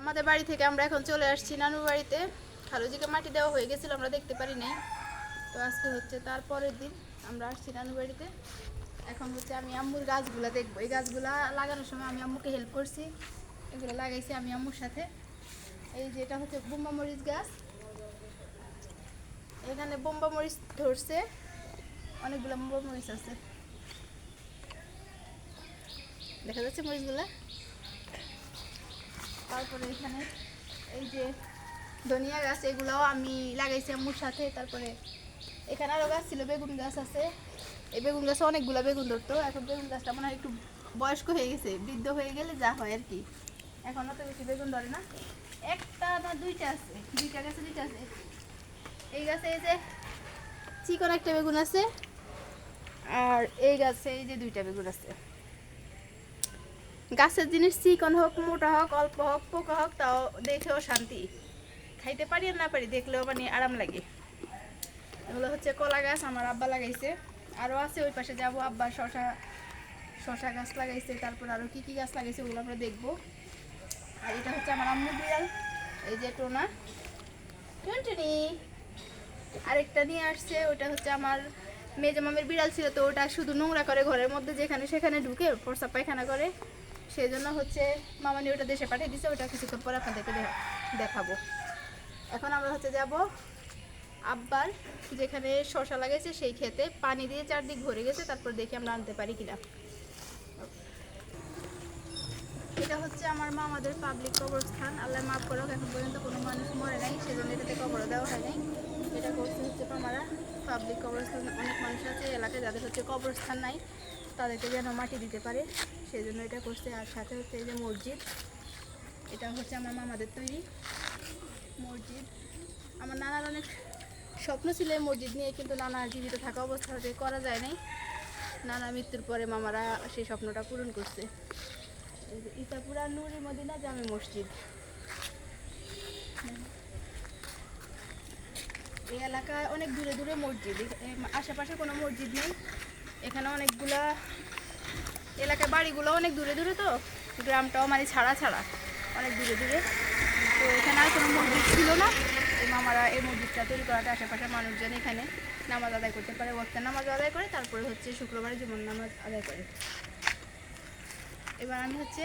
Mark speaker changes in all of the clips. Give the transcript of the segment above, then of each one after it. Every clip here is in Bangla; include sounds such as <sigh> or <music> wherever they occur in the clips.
Speaker 1: আমাদের বাড়ি থেকে আমরা এখন চলে আসছি নানুর বাড়িতে। খালুজিকে মাটি দেওয়া হয়ে গেছিল, আমরা দেখতে পারি নাই। তো আজকে হচ্ছে তার পরের দিন আমরা আসছি নানুর বাড়িতে। এখন হচ্ছে আমি আম্মুর গাছগুলা দেখব। এই গাছগুলা লাগানোর সময় আমি আম্মুকে হেল্প করছি। এগুলো লাগাইছি আমি আম্মুর সাথে। এই যে এটা হচ্ছে বোম্বা মরিচ গাছ। এখানে বোম্বা মরিচ ধরছে। অনেকগুলো বোম্বা মরিচ আছে। দেখা যাচ্ছে মরিচগুলা। তারপরে এখানে এই যে ধনিয়া গাছ, এগুলোও আমি লাগাইছি আম্মুর সাথে। তারপরে এখানে আরও গাছ ছিল, বেগুন গাছ আছে। এই বেগুন গাছে অনেকগুলো বেগুন ধরতো। এখন বেগুন গাছটা মনে হয় একটু বয়স্ক হয়ে গেছে, বৃদ্ধ হয়ে গেলে যা হয় আর কি। এখন অত বেশি বেগুন ধরে না। একটা না দুইটা আছে, দুইটা গাছে দুইটা আছে। এই গাছে এই যে চিকন একটা বেগুন আছে, আর এই গাছে এই যে দুইটা বেগুন আছে। গাছের জিনিস চিকন হোক, মোটা হোক, অল্প হোক, পোকা হোক, তাও দেখেও শান্তি। খাইতে পারি আর না পারি দেখলেও মানে আরাম লাগে। এগুলো হচ্ছে কলা গাছ, আমার আব্বা লাগাইছে। আরও আছে, ওই পাশে যাব, আব্বা শশা শশা গাছ লাগাইছে, তারপর আরও কী কী গাছ লাগাইছে ওগুলো আমরা দেখব। আর এটা হচ্ছে আমার আম্মু বিড়াল, এই যে টোনা। টুনটুনি। আরেকটা নিয়ে আসছে, ওটা হচ্ছে আমার মেজো মামের বিড়াল ছিল, তো ওটা শুধু নোংরা করে ঘরের মধ্যে যেখানে সেখানে ঢুকে প্রস্রাব পায়খানা করে। সেই জন্য হচ্ছে মামানি ওটা দেশে পাঠিয়ে দিছে, ওটা কিছুক্ষণ পরে আপনাদেরকে দেখা- দেখাবো। এখন আমরা হচ্ছে যাব আব্বার, যেখানে শশা লাগাইছে সেই ক্ষেতে পানি দিয়ে চারদিক ভরে গেছে, তারপর দেখি আমরা আনতে পারি কিনা। এটা হচ্ছে আমার মামাদের পাবলিক কবরস্থান। আল্লাহ মাফ করো এখন পর্যন্ত কোনো মানুষ মরে নাই, সেজন্য এটাতে কবর দেওয়া হয় নাই। এটা করছে হচ্ছে মামারা পাবলিক কবরস্থান অনেক মানুষ আছে এলাকায় যাদের হচ্ছে কবরস্থান নাই, তাদেরকে যেন মাটি দিতে পারে। সেই জন্য এটা করছে। আর সাথে হচ্ছে এই যে মসজিদ, এটা হচ্ছে আমার মামাদের তৈরি মসজিদ। আমার নানার অনেক স্বপ্ন ছিল এই মসজিদ নিয়ে, কিন্তু নানা জীবিত থাকা অবস্থাতে করা যায় নাই। নানা মৃত্যুর পরে মামারা সেই স্বপ্নটা পূরণ করছে। ইতাপুরা নুরি মদিনা জামে মসজিদ। এই এলাকায় অনেক দূরে দূরে মসজিদ। আশেপাশে কোনো মসজিদ নেই। এখানে অনেকগুলা এলাকায় বাড়িগুলো অনেক দূরে দূরে তো, গ্রামটাও মানে ছাড়া ছাড়া, অনেক দূরে দূরে। তো এখানে আর কোনো মসজিদ ছিল না। এই মামারা এই মসজিদটা তৈরি করাতে আশেপাশের মানুষজন এখানে নামাজ আদায় করতে পারে বক্তের নামাজ আদায় করে, তারপরে হচ্ছে শুক্রবারে জীবন নামাজ আদায় করে। এবার আমি হচ্ছে,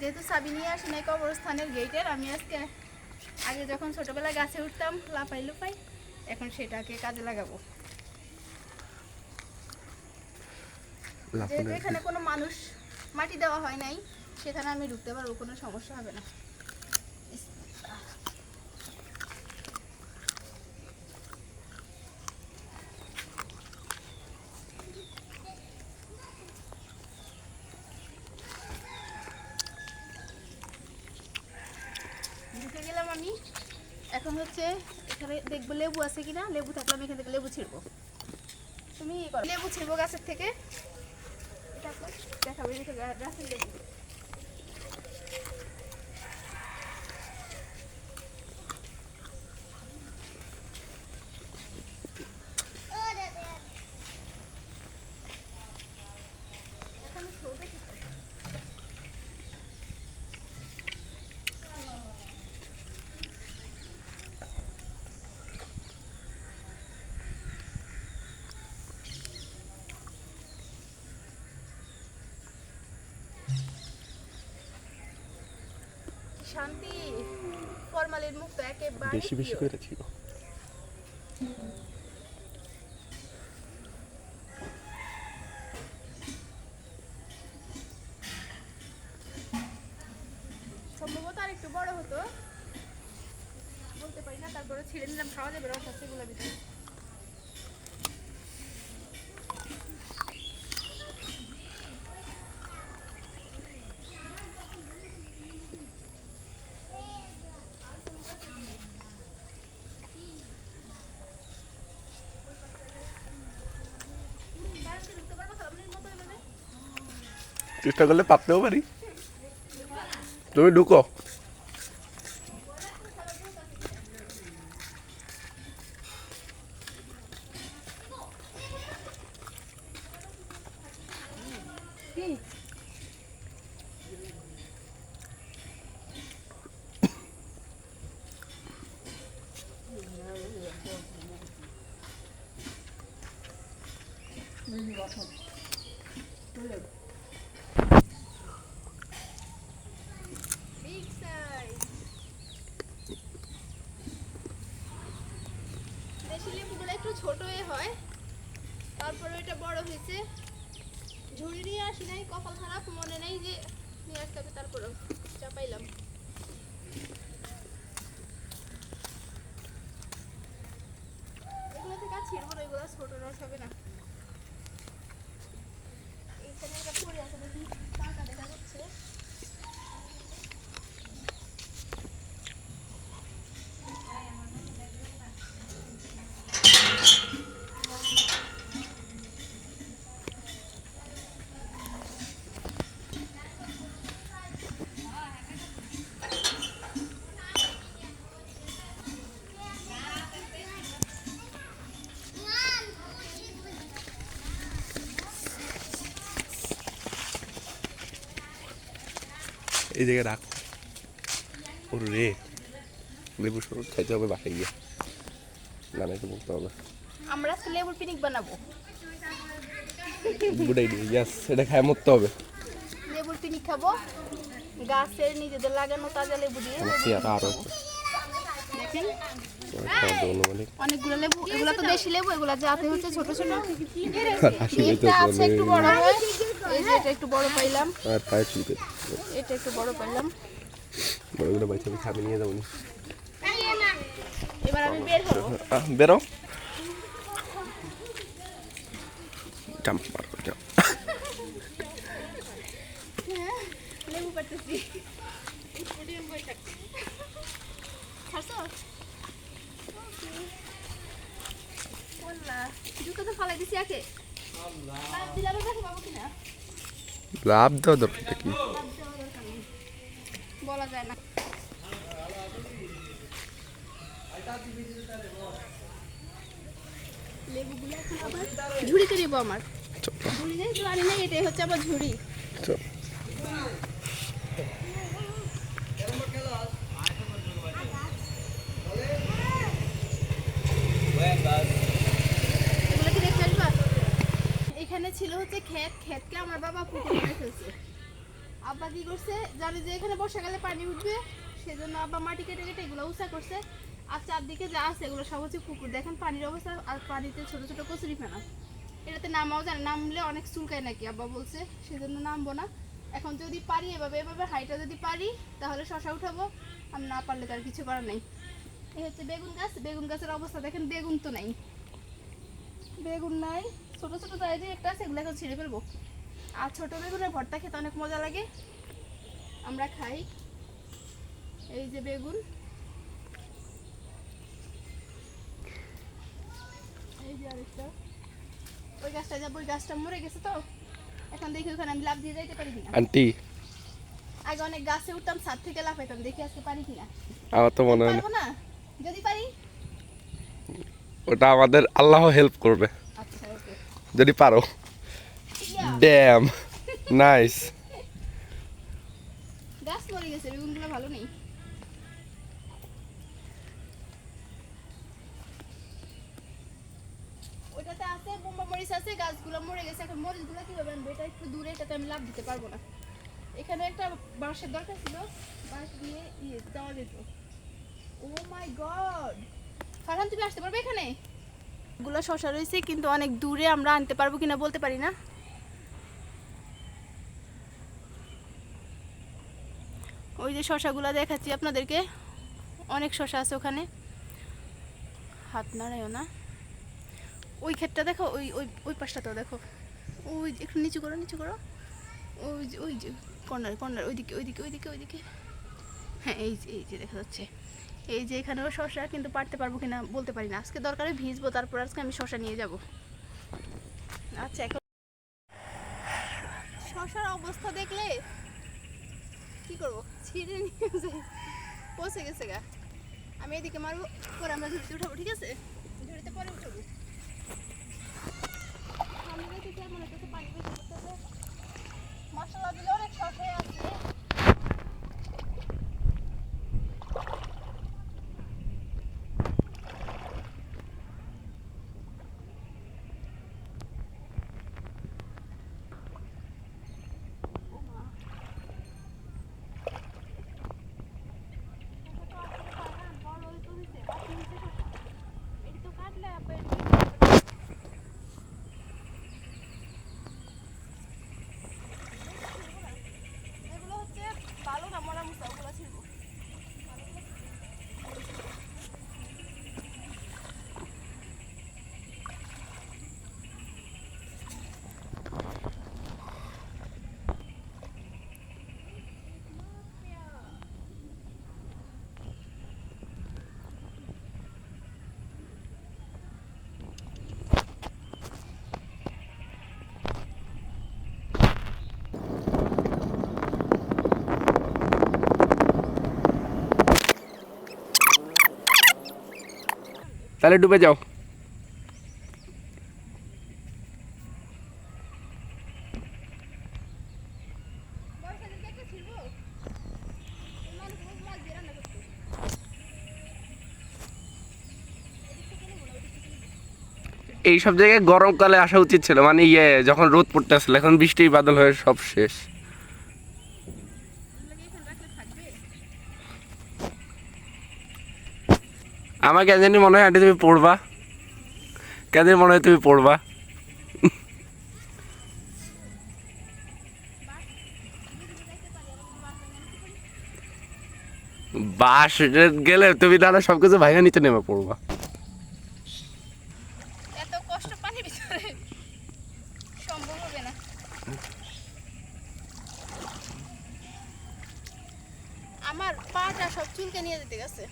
Speaker 1: যেহেতু সাবি নিয়ে আসি নাই কবরস্থানের গেটের, আমি আজকে, আগে যখন ছোটবেলায় গাছে উঠতাম, লাফাই লুফাই, এখন সেটাকে কাজে লাগাবো। এখানে কোনো মানুষ মাটি দেওয়া হয় নাই সেখানে আমি ঢুকতে পারব কোনো সমস্যা হবে না। ঢুকে গেলাম আমি। এখন হচ্ছে এখানে দেখব লেবু আছে কিনা লেবু থাকলে আমি এখান থেকে লেবু ছিড়বো। তুমি লেবু ছিড়বো গাছের থেকে। দেখাবো এই দেখো গা- গাছের লেবু এখানে ছোট ছোট। কি শান্তি ফরমালিন মুক্ত একেবারে
Speaker 2: বেশি বেশি করে ছিল
Speaker 1: সম্ভবত আর একটু বড় হতো। বলতে পারি না তারপরে ছিঁড়ে নিলাম খাওয়া যাবে রস আছে এগুলোর ভিতরে
Speaker 2: চেষ্টা করলে পাপতেও পারি তুমি ঢুকো
Speaker 1: Thank you. একটু ছোট হয়ে। তারপরে এটা বড় হয়েছে। ঝুড়ি নিয়ে আসি নাই, কপাল খারাপ, মনে নেই যে নিয়ে আসতে হবে তারপরে চাপাইলাম এগুলো থেকে আর ছিড়বো না, এগুলো ছোট রস হবে না এইখানে একটা পড়ে আছে দেখি টাকা দেখা যাচ্ছে
Speaker 2: এই জায়গায় রাখ। ওর রে। লেবু শরবত খাইতে হবে বাসায় গিয়ে। নানাকে বলতে হবে।
Speaker 1: আমরা আজকে লেবুর পিকনিক বানাবো।
Speaker 2: গুড আইডিয়া ইয়াস এটা খায় মরতে হবে।
Speaker 1: লেবুর পিকনিক খাব। গাছের নিজেদের লাগানো তাজা লেবু দিয়ে
Speaker 2: আরও
Speaker 1: দেখেন।
Speaker 2: মানে।
Speaker 1: অনেকগুলো লেবু এগুলো তো দেশি লেবু এগুলো যাতে হচ্ছে ছোট ছোট। <laughs> আছে একটু বড় হয়। এই যে এটা একটু বড় পাইলাম।
Speaker 2: আর পায়ে চুলকে
Speaker 1: এটা একটু বড় পাইলাম।
Speaker 2: বড়গুলো বাইতে আমি খাবে নিয়ে যাব
Speaker 1: এবার আমি বের হব।
Speaker 2: বেরো। জাম্প মারো জাম্প
Speaker 1: লেবু বই খাসো? জুতো তো ফালাই দিছি আকে লাভ
Speaker 2: দাও দরকার কি?
Speaker 1: বলা যায় না। ঝুড়িতে নেব আমার ঝুড়ি নেই তো আনি নাই এটাই হচ্ছে আমার ঝুড়ি
Speaker 2: চল
Speaker 1: এগুলো কি দেখতে আসবা এখানে ছিল হচ্ছে ক্ষেত, ক্ষেতকে আমার বাবা পুকুর করে ফেলছে। আব্বা কি করছে? জানে যে এখানে বর্ষাকালে পানি উঠবে, সেজন্য আব্বা মাটি কেটে কেটে এগুলো উঁচা করছে। আর চারদিকে যা আছে এগুলো সব হচ্ছে পুকুর। দেখেন পানির অবস্থা, আর পানিতে ছোট ছোট কচুরি ফেনা। এটাতে নামাও জানে, নামলে অনেক চুলকায় নাকি, আব্বা বলছে, সেজন্য নামবো না। এখন যদি পারি এভাবে এভাবে হাইটা যদি পারি, তাহলে শশা উঠাবো। আর না পারলে তার কিছু করার নেই। এই হচ্ছে বেগুন গাছ। বেগুন গাছের অবস্থা দেখেন, বেগুন তো নাই। বেগুন নাই। ছোট ছোট সাইজে একটা আছে এগুলো ছিঁড়ে ফেলব। আর ছোট বেগুনের ভর্তা খেতে অনেক মজা লাগে। আমরা খাই। এই যে বেগুন। এই যে আরেকটা। ওই গাছটা যাব ওই গাছটা মরে গেছে তো এখন দেখি ওখানে আমি লাভ দিয়ে যাইতে পারি কিনা।
Speaker 2: আন্টি।
Speaker 1: আগে অনেক গাছে উঠতাম ছাদ থেকে লাফাইতাম দেখি আজকে পারি কিনা।
Speaker 2: আমার তো মনে হয় না।
Speaker 1: যদি পারি?
Speaker 2: ওটা আমাদের আল্লাহ হেল্প করবে। যদি পারো ড্যাম নাইস
Speaker 1: গাছ মরে গেছে বেগুনগুলো ভালো নেই ওইটাতে আছে বোম্বা মরিচ আছে গাছগুলো মরে গেছে এখন মরিচগুলো কীভাবে আনব এটা একটু দূরে এটাতে আমি লাভ দিতে পারব না এখানে একটা বাঁশের দরকার ছিল বাঁশ দিয়ে ইয়ে যাওয়া যেত ও মাই গড ফারহান তুমি আসতে পারবে এখানে গুলো শশা রয়েছে, কিন্তু অনেক দূরে আমরা আনতে পারব কিনা বলতে পারি না। ওই যে শশাগুলো দেখাচ্ছি আপনাদেরকে। অনেক শশা আছে ওখানে। হাত নাড়াইও না। ওই ক্ষেতটা দেখো, ওই ওই ওই পাশটাতেও দেখো। ওই একটু নিচু করো নিচু করো। ওই যে ওই যে, কর্নার কর্নার, ওইদিকে ওইদিকে ওইদিকে ওইদিকে। হ্যাঁ এই যে এই যে দেখা যাচ্ছে। এই যে এখানেও শশা কিন্তু পারতে পারব কিনা বলতে পারি না। আজকে দরকারে ভিজবো, তারপর আজকে আমি শশা নিয়ে যাব। আচ্ছা এখন শশার অবস্থা দেখলে কি করব? ছিঁড়ে নিয়ে পচে গেছে গা। আমি এদিকে মারবো, পরে আমরা ঝুড়িতে উঠাবো, ঠিক আছে? ঝুড়িতে পরে উঠাবো। মশলা দিলে অনেক শশাই আছে।
Speaker 2: তাহলে ডুবে যাও। এই সব জায়গায় গরমকালে আসা উচিত ছিল। মানে ইয়ে যখন রোদ পড়তেছিল, এখন বৃষ্টি বাদল হয়ে সব শেষ। আমার কেন জানি মনে হয় আন্টি তুমি পড়বা? কেন জানি মনে হয় তুমি পড়বা? বাস গেলে তুমি দাঁড়া সব কিছু ভাইয়া নিচে নেমে পড়বা।
Speaker 1: আমার পাটা সব চুলকে নিয়ে যেতে গেছে।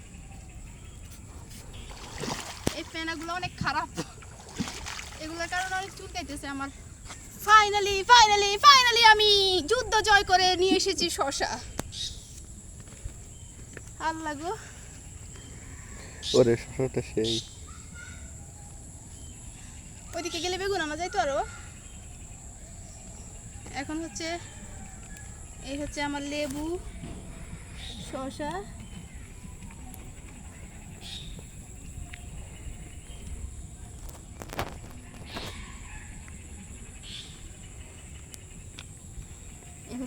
Speaker 1: পেনাগুলো অনেক খারাপ। এগুলোর কারণে অনেক চুলকাইতেছে আমার। ফাইনালি ফাইনালি ফাইনালি আমি যুদ্ধ জয় করে নিয়ে এসেছি শশা। আল্লাহ গো।
Speaker 2: ওরে শশাটা সেই।
Speaker 1: ওইদিকে গেলে বেগুন আনা যাইতো আরও। এখন হচ্ছে এই হচ্ছে আমার লেবু শসা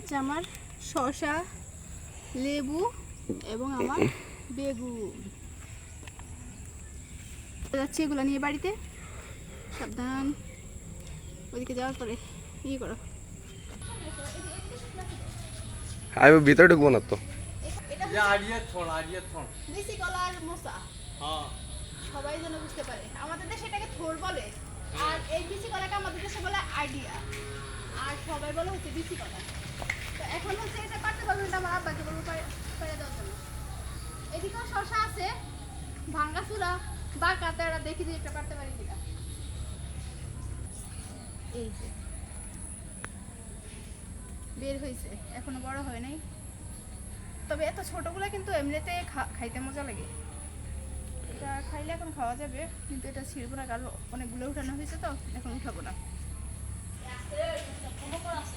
Speaker 1: হচ্ছে আমার শশা লেবু এবং আমার বেগু যাচ্ছি এগুলো নিয়ে বাড়িতে। সাবধান। ওদিকে যাওয়ার পরে ইয়ে করো।
Speaker 2: আমি ভিতরে ঢুকবো না তো।
Speaker 1: সবাই যেন বুঝতে পারে। আমাদের থোর বলে। আর এই বিসি আমাদের দেশে বলে আইডিয়া। আর সবাই বলে হচ্ছে বিসি কলা। এখন হচ্ছে এটা পারতে পারবেন না আমার আব্বাকে বলব পারে দেওয়ার জন্য। এদিকেও শশা আছে, ভাঙ্গা চূড়া বা কাতারা দেখি যে এটা পারতে পারি কিনা। এই যে। বের হয়েছে, এখনও বড় হয় নাই। তবে এত ছোটগুলো কিন্তু এমনিতে খাইতে মজা লাগে। এটা খাইলে এখন খাওয়া যাবে, কিন্তু এটা ছিঁড়বো না, কারণ অনেকগুলো উঠানো হয়েছে তো, এখন উঠাবো না ধুন্দুল গাছ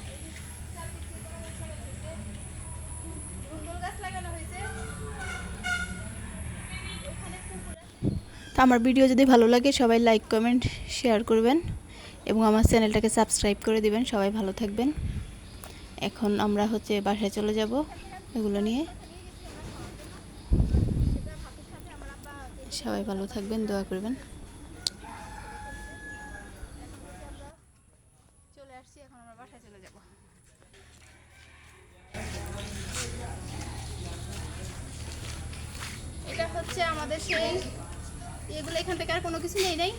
Speaker 1: লাগানো হয়েছে
Speaker 3: তো আমার ভিডিও যদি ভালো লাগে, সবাই লাইক কমেন্ট শেয়ার করবেন এবং আমার চ্যানেলটাকে সাবস্ক্রাইব করে দিবেন। সবাই ভালো থাকবেন। এখন আমরা হচ্ছে বাসায় চলে যাব এগুলো নিয়ে। সবাই ভালো থাকবেন, দোয়া করবেন
Speaker 1: চলে আসছি এখন আমরা বাসায় চলে যাব এটা হচ্ছে আমাদের সেই এগুলো এখান থেকে আর কোনো কিছু নেই নাই।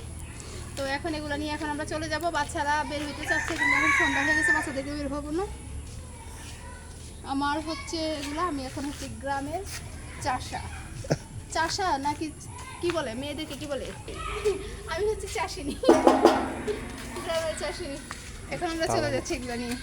Speaker 1: তো এখন এগুলো নিয়ে এখন আমরা চলে যাব। বাচ্চারা বের হইতে চাচ্ছে কিন্তু এখন সন্ধ্যা হয়ে গেছে বাচ্চাদেরকে বের হব না। আমার হচ্ছে এগুলো আমি এখন হচ্ছে গ্রামের চাষা। চাষা নাকি কি বলে? মেয়েদেরকে কি বলে? আমি হচ্ছে চাষিনী। গ্রামের চাষিনী। এখন আমরা চলে যাচ্ছি এগুলো নিয়ে।